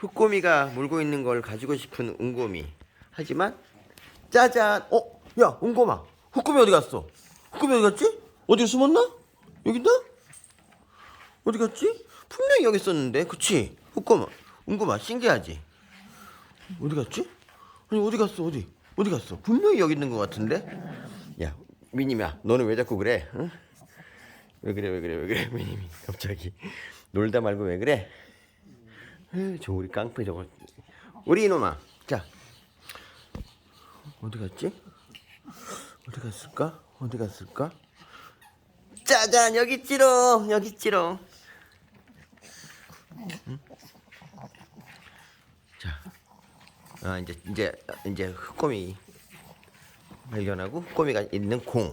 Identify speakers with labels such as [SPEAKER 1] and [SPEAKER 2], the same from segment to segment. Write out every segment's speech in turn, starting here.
[SPEAKER 1] 흑곰이가 물고 있는 걸 가지고 싶은 은곰이. 하지만 짜잔. 어, 야, 은곰아. 흑곰이 어디 갔어? 흑곰이 어디 갔지? 어디 숨었나? 여기다? 어디 갔지? 분명히 여기 있었는데, 그치? 흑곰아, 은곰아, 신기하지? 어디 갔지? 아니 어디 갔어? 어디? 어디 갔어? 분명히 여기 있는 것 같은데? 야, 미님아, 너는 왜 자꾸 그래? 응? 왜 그래? 왜 그래? 왜 그래? 미님이 갑자기 놀다 말고 왜 그래? 저 우리 깡패 저거. 우리 이놈아, 자, 어디 갔지? 어디 갔을까? 어디 갔을까? 짜잔 여기 있지롱 여기 있지롱 응? 자 아, 이제 이제 이제 흑곰이 발견하고 흑곰이가 있는 공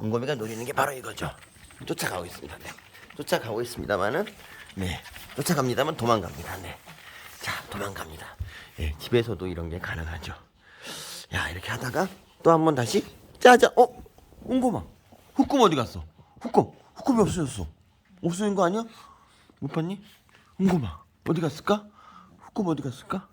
[SPEAKER 1] 은곰이가 노리는 게 바로 이거죠 쫓아가고 있습니다 네. 쫓아가고 있습니다만은 네. 쫓아갑니다만 도망갑니다. 네 자 도망갑니다. 예 집에서도 이런 게 가능하죠. 야 이렇게 하다가 또 한 번 다시 짜자. 어? 은곰아 흑곰 어디 갔어? 흑곰. 흑곰이 없어졌어. 없어진 거 아니야? 못 봤니? 은곰아 어디 갔을까? 흑곰 어디 갔을까?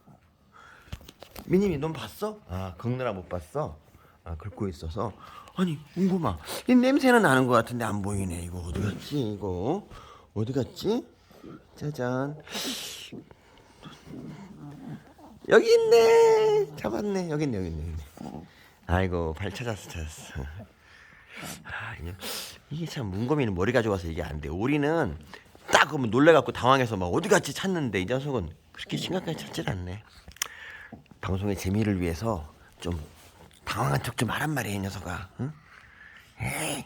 [SPEAKER 1] 미님이 넌 봤어? 아 긁느라 못 봤어? 아 긁고 있어서 아니 은곰아 이 냄새는 나는 것 같은데 안 보이네 이거 어디 갔지 이거 어디 갔지 짜잔 여기 있네. 잡았네. 여기 있네. 여기 있네. 여기 있네. 아이고 발 찾았어 찾았어. 아, 이게 참 문고미는 머리가 좋아서 이게 안 돼. 우리는 딱 그러면 놀래갖고 당황해서 막 어디 갔지 찾는데 이 녀석은 그렇게 심각하게 찾질 않네. 방송의 재미를 위해서 좀 당황한 척 좀 하란 말이야 이 녀석아. 응? 에이.